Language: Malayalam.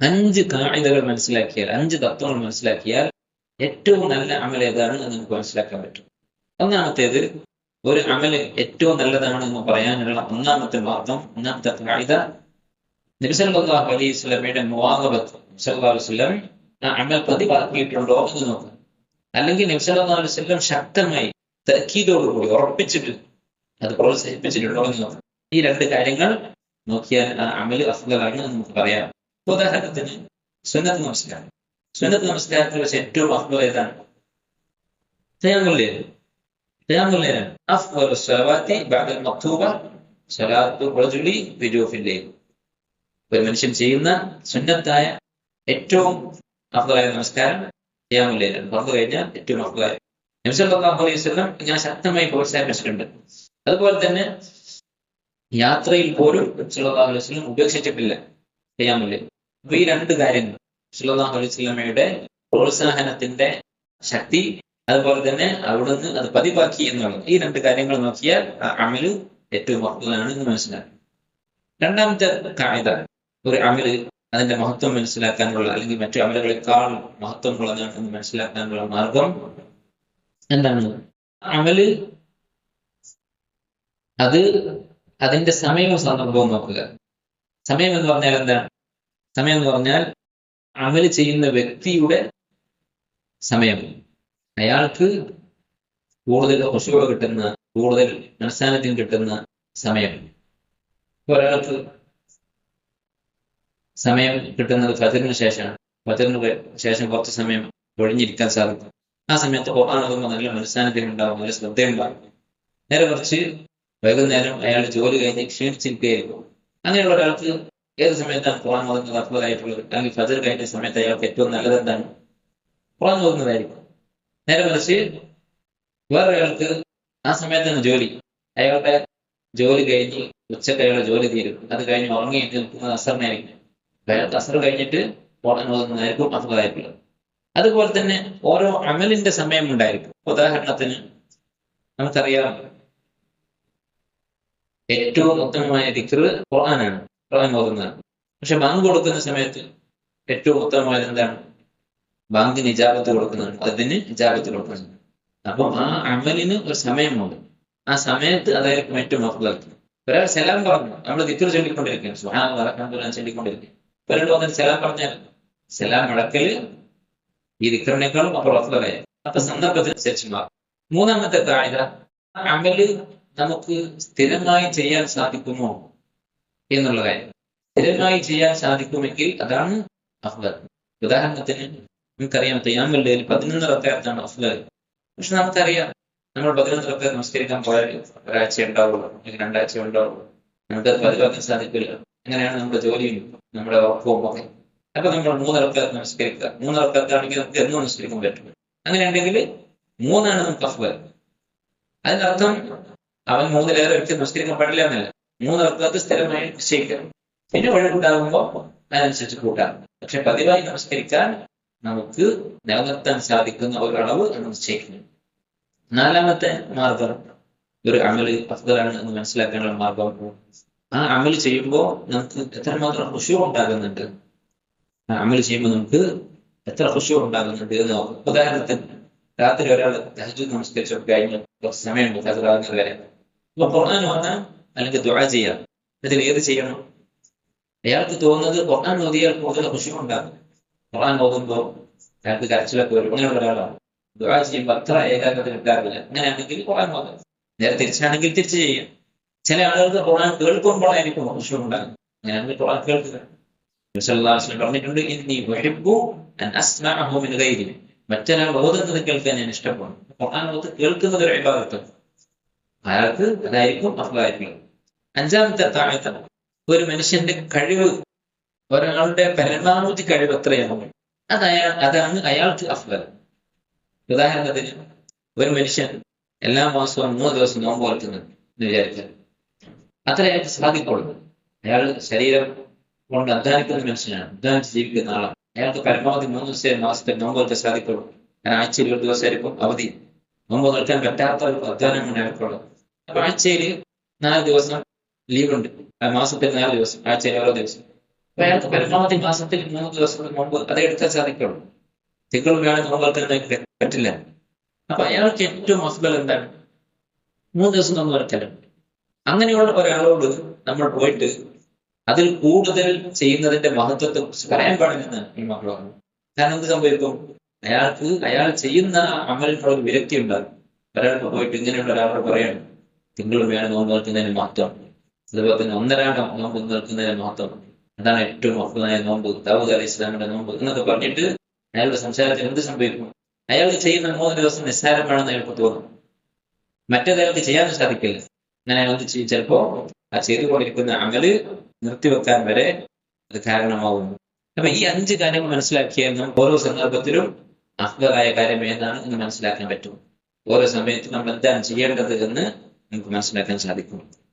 അഞ്ച് കായികകൾ മനസ്സിലാക്കിയാൽ അഞ്ച് തത്വങ്ങൾ മനസ്സിലാക്കിയാൽ ഏറ്റവും നല്ല അമൽ ഏതാണ് എന്ന് നമുക്ക് മനസ്സിലാക്കാൻ പറ്റും. ഒന്നാമത്തേത് ഒരു അമൽ ഏറ്റവും നല്ലതാണ് എന്ന് പറയാനുള്ള ഒന്നാമത്തെ മാർഗം ഒന്നാമത്തെ കായിക. നബിസല്ലാഹു അലൈഹി സ്വലമയുടെ മുവാദബത്ത് ആ അമൽ പ്രതിപാദിക്കിയിട്ടുണ്ടോ എന്ന് നോക്കാം. അല്ലെങ്കിൽ നബിസല്ലാഹു അലൈഹി വസല്ലം ശക്തമായി തക്കീതോടുകൂടി ഉറപ്പിച്ചിട്ട് അത് പ്രോത്സാഹിപ്പിച്ചിട്ടുണ്ടോ എന്ന് നോക്കാം. ഈ രണ്ട് കാര്യങ്ങൾ നോക്കിയാൽ ആ അമൽ അസുഖമാണ് എന്ന് നമുക്ക് പറയാം. ഉദാഹരണത്തിന് സുന്നത്ത് നമസ്കാരം. സുന്നത്ത് നമസ്കാരത്തിൽ വെച്ച് ഏറ്റവും അഫ്ദൽ ഏതാണ്? ഒരു മനുഷ്യൻ ചെയ്യുന്ന സുന്നത്തായ ഏറ്റവും അഫ്ലായ നമസ്കാരം പറഞ്ഞു കഴിഞ്ഞാൽ ഏറ്റവും വസല്ലം ഞാൻ ശക്തമായി പ്രോത്സാഹിപ്പിച്ചിട്ടുണ്ട്. അതുപോലെ തന്നെ യാത്രയിൽ പോലും ഉപേക്ഷിച്ചിട്ടില്ല ചെയ്യാമില്ലേ അപ്പൊ ഈ രണ്ട് കാര്യങ്ങൾ വസല്ലമയുടെ പ്രോത്സാഹനത്തിന്റെ ശക്തി അതുപോലെ തന്നെ അവിടുന്ന് അത് പതിവാക്കി എന്നുള്ളത്. ഈ രണ്ട് കാര്യങ്ങൾ നോക്കിയാൽ അമൽ ഏറ്റവും മഹത്വമാണ് എന്ന് മനസ്സിലാക്കും. രണ്ടാമത്തെ കായത ഒരു അമൽ അതിന്റെ മഹത്വം മനസ്സിലാക്കാനുള്ള അല്ലെങ്കിൽ മറ്റു അമലുകളെക്കാൾ മഹത്വമുള്ളതാണ് എന്ന് മനസ്സിലാക്കാനുള്ള മാർഗം എന്താണ്? അമൽ അത് അതിന്റെ സമയവും സന്ദർഭവും നോക്കുക. സമയം എന്ന് പറഞ്ഞാൽ എന്താണ്? സമയം എന്ന് പറഞ്ഞാൽ അമൽ ചെയ്യുന്ന വ്യക്തിയുടെ സമയം. അയാൾക്ക് കൂടുതൽ ഹുഷുവ കിട്ടുന്ന കൂടുതൽ മനസ്സാന്നിധ്യം കിട്ടുന്ന സമയം. ഒരാൾക്ക് സമയം കിട്ടുന്നത് ഫജറിന് ശേഷമാണ്. ഫജറിന് ശേഷം കുറച്ച് സമയം ഒഴിഞ്ഞിരിക്കാൻ സാധിക്കും. ആ സമയത്ത് ഓതുമ്പോൾ നല്ല മനസ്സാന്നിധ്യം ഉണ്ടാവും നല്ല ശ്രദ്ധയുണ്ടാവും. നേരെ കുറച്ച് വൈകുന്നേരം അയാൾ ജോലി കഴിഞ്ഞ് ക്ഷീണിച്ചിരിക്കുകയായിരിക്കും അങ്ങനെയുള്ള ഒരാൾക്ക് ഏത് സമയത്താണ് ഖുറാൻ ഓതുന്നത് അഫ്ലായിട്ടുള്ളത് അല്ലെങ്കിൽ ഫജർ കഴിഞ്ഞ സമയത്ത് അയാൾക്ക് ഏറ്റവും നല്ലത് എന്താണ്? ഖുറാൻ ഓതുന്നതായിരിക്കും നേരെ മനസ്സിൽ വേറെ അയാൾക്ക് ആ സമയത്താണ് ജോലി. അയാളുടെ ജോലി കഴിഞ്ഞ് ഉച്ചയ്ക്ക് അയാളുടെ ജോലി തീരും. അത് കഴിഞ്ഞ് ഉറങ്ങി നിൽക്കുന്നത് അസറിനായിരിക്കും. അയാൾക്ക് അസർ കഴിഞ്ഞിട്ട് ഖുർആൻ ഓതുന്നതായിരിക്കും അഫ്ലായിട്ടുള്ളത് അതുപോലെ തന്നെ ഓരോ അമലിന്റെ സമയം ഉണ്ടായിരിക്കും. ഉദാഹരണത്തിന് നമുക്കറിയാം ഏറ്റവും ഉത്തമമായ ദിക്ർ ഖുർആനാണ്. ഖുർആൻ നോക്കുന്നതാണ് പക്ഷെ ബാങ്ക് കൊടുക്കുന്ന സമയത്ത് ഏറ്റവും ഉത്തമമായത് എന്താണ്? ബാങ്കിന് ഇജാബത്ത് കൊടുക്കുന്നുണ്ട് അതിന് ഇജാബത്ത് കൊടുക്കുന്നുണ്ട് അപ്പം ആ അമലിന് ഒരു സമയമുണ്ട്. ആ സമയത്ത് അതായിരിക്കും ഏറ്റവും അഫ്ദൽ ഒരാൾ സലാം പറഞ്ഞു. നമ്മൾ തിരിച്ചു ചൊല്ലിക്കൊണ്ടിരിക്കുകയാണ്. സുഹാൻ വറക്കാൻ ചൊല്ലിക്കൊണ്ടിരിക്കുക ഒരാൾ വന്നിട്ട് സലാം പറഞ്ഞാൽ സലാം മുടക്കൽ ഈ ദിക്റിനേക്കാളും അപ്പുറം അഫ്ദലായ അപ്പൊ സന്ദർഭത്തിനനുസരിച്ച് മാറും. മൂന്നാമത്തെ കായിക അമൽ നമുക്ക് സ്ഥിരമായി ചെയ്യാൻ സാധിക്കുമോ? എന്നുള്ള കാര്യം. സ്ഥിരമായി ചെയ്യാൻ സാധിക്കുമെങ്കിൽ അതാണ് അഫ്ലർ ഉദാഹരണത്തിന് നമുക്കറിയാം തയ്യാമല്ലയിൽ പതിനൊന്ന് റക്കാത്താണ് അഫ്ലർ പക്ഷെ നമുക്കറിയാം നമ്മൾ പതിനൊന്ന് റക്കാത്ത് നമസ്കരിക്കാൻ പോയാൽ ഒരാഴ്ച ഉണ്ടാവുള്ളൂ അല്ലെങ്കിൽ രണ്ടാഴ്ച ഉണ്ടാവുള്ളൂ. നമുക്കത് പതിവാക്കാൻ സാധിക്കില്ല. അങ്ങനെയാണ് നമ്മുടെ ജോലിയും നമ്മുടെ വർക്കവും ഒക്കെ. അപ്പൊ നമ്മൾ മൂന്ന് റക്കാത്ത് നമസ്കരിക്കുക മൂന്ന് റക്കാത്താണെങ്കിൽ നമുക്ക് എന്നും നമസ്കരിക്കാൻ പറ്റും. അങ്ങനെയുണ്ടെങ്കിൽ മൂന്നാണ് നമുക്ക് അഫ്ലർ അതിനർത്ഥം അവൻ മൂന്നിലേറെ വ്യക്തി നമസ്കരിക്കാൻ പാടില്ല എന്നല്ല. മൂന്ന് അർത്ഥത്തിൽ സ്ഥിരമായി നിശ്ചയിക്കാം പിന്നെ ഒഴിവുണ്ടാകുമ്പോൾ അതനുസരിച്ച് കൂട്ടാം. പക്ഷെ പതിവായി നമസ്കരിക്കാൻ നമുക്ക് നിലനിർത്താൻ സാധിക്കുന്ന ഒരളവ് നിശ്ചയിക്കുന്നു. നാലാമത്തെ മാർഗം ഒരു അമൽ അഫ്ദലാണ് എന്ന് മനസ്സിലാക്കാനുള്ള മാർഗം. ആ അമൽ ചെയ്യുമ്പോൾ നമുക്ക് എത്രമാത്രം ഖുശൂ ഉണ്ടാകുന്നുണ്ട്? ആ അമൽ ചെയ്യുമ്പോൾ നമുക്ക് എത്ര ഖുശൂ ഉണ്ടാകുന്നുണ്ട് എന്ന് ഉദാഹരണത്തിന് രാത്രി ഒരാൾ തഹജുദ് നമസ്കരിച്ചു കഴിഞ്ഞ് കുറച്ച് സമയമുണ്ട് വരെ അപ്പൊ ഖുർആൻ ഓതാൻ അല്ലെങ്കിൽ ദുആ ചെയ്യാം ഇതിൽ ഏത് ചെയ്യണം അയാൾക്ക് തോന്നുന്നത് ഖുർആൻ ഓതിയാൽ കൂടുതൽ ഖുശൂ ഉണ്ടാകും ഖുർആൻ ഓതുമ്പോൾ അയാൾക്ക് കരച്ചിലൊക്കെ വരും അങ്ങനെയുള്ള ഒരാളാണ് ദുആ ചെയ്യുമ്പോൾ അത്ര ഏകാഗ്രത കിട്ടാറില്ല അങ്ങനെയാണെങ്കിൽ ഖുർആൻ ഓതാം നേരെ തിരിച്ചാണെങ്കിൽ തിരിച്ച് ചെയ്യാം ചില ആളുകൾക്ക് ഖുർആൻ കേൾക്കുമ്പോഴായിരിക്കും ഖുശൂ ഉണ്ടാകും അങ്ങനെയാണെങ്കിൽ ഖുർആൻ കേൾക്കുക പറഞ്ഞിട്ടുണ്ട് ഇന്നി ഉഹിബ്ബു അൻ അസ്മഅഹു മിൻ ഗൈരി മറ്റൊരാൾ ഓതുന്നത് കേൾക്കാൻ ഞാൻ ഇഷ്ടപ്പെടുന്നു ഖുർആൻ ഓത് കേൾക്കുന്നത് ഒരു ഇബാദത്ത് അയാൾക്ക് അതായിരിക്കും അഫ്ലായിരിക്കും അഞ്ചാമത്തെ താഴത്തെ ഒരു മനുഷ്യന്റെ കഴിവ് ഒരാളുടെ പരമാവധി കഴിവ് എത്രയാണ് അത് അയാൾ അതാണ് അയാൾക്ക് അഫ്ലൽ ഉദാഹരണത്തിന് ഒരു മനുഷ്യൻ എല്ലാ മാസവും മൂന്ന് ദിവസം നോമ്പ് വളർത്തുന്നത് എന്ന് വിചാരിച്ചാൽ അത്ര അയാൾക്ക് സാധിക്കുള്ളൂ. അയാൾ ശരീരം കൊണ്ട് അധ്വാനിക്കുന്ന മനുഷ്യനാണ്. അധ്വാനിച്ച് ജീവിക്കുന്ന ആളാണ്. അയാൾക്ക് പരമാവധി മൂന്ന് ദിവസം മാസത്തെ നോമ്പ് വളർത്താൻ സാധിക്കുള്ളൂ. കാരണം ആഴ്ചയിൽ ഒരു ദിവസമായിരിക്കും അവധി. നോമ്പ് നിൽക്കാൻ പറ്റാത്ത ഒരു അധ്വാനമാണ് അയാൾക്കുള്ളത്. അപ്പൊ ആഴ്ചയിൽ നാല് ദിവസം ലീവ് ഉണ്ട് മാസത്തിൽ നാല് ദിവസം ആഴ്ചയിൽ ഓരോ ദിവസം. അയാൾക്ക് പരമാവധി മാസത്തിൽ മൂന്ന് ദിവസത്തിന് മുമ്പ് അത് എടുക്കാൻ സാധിക്കുള്ളൂ. തിങ്കൾ വ്യാഴം നോമ്പെടുക്കാൻ പറ്റില്ല. അപ്പൊ അയാൾക്ക് ഏറ്റവും അഫ്ബൽ എന്താണ്? മൂന്ന് ദിവസം നോമ്പ് എടുക്കലും അങ്ങനെയുള്ള ഒരാളോട് നമ്മൾ പോയിട്ട് അതിൽ കൂടുതൽ ചെയ്യുന്നതിന്റെ മഹത്വത്തെ കുറിച്ച് പറയാൻ പാടില്ലെന്ന് ഈ മക്കൾ പറഞ്ഞു. കാരണം എന്ത് സംഭവിക്കും? അയാൾക്ക് അയാൾ ചെയ്യുന്ന അമലിനുള്ള വിരക്തി ഉണ്ടാകും. ഒരാൾക്ക് പോയിട്ട് ഇങ്ങനെയുള്ള ഒരാളോട് പറയണം തിങ്കൾ വേണം നോമ്പ് വരക്കുന്നതിന് മഹത്വം. തന്നെ ഒന്നരാടം നോമ്പ് നിൽക്കുന്നതിന് മഹത്വം അതാണ് ഏറ്റവും അഭിപ്രായ നോമ്പ്. ദാവൂദ് അലി ഇസ്ലാമിന്റെ നോമ്പ് എന്നൊക്കെ പറഞ്ഞിട്ട് അയാളുടെ സംസാരത്തിൽ എന്ത് സംഭവിക്കും അയാൾ ചെയ്യുന്ന മൂന്ന് ദിവസം നിസ്സാരമാണെന്ന് അയാൾക്ക് തോന്നും. മറ്റേത് അയാൾക്ക് ചെയ്യാൻ സാധിക്കില്ല. അങ്ങനെ അയാൾ ചിലപ്പോ ആ ചെയ്തുകൊണ്ടിരിക്കുന്ന അമൽ നിർത്തിവെക്കാൻ വരെ അത് കാരണമാകുന്നു അപ്പൊ ഈ അഞ്ച് കാര്യങ്ങൾ മനസ്സിലാക്കിയാൽ നമുക്ക് ഓരോ സന്ദർഭത്തിലും അഫ്ഗലായ കാര്യം ഏതാണ് എന്ന് മനസ്സിലാക്കാൻ പറ്റും. ഓരോ സമയത്തും നമ്മൾ എന്താണ് ചെയ്യേണ്ടത് എന്ന് നമുക്ക് മനസ്സിലാക്കാൻ സാധിക്കും.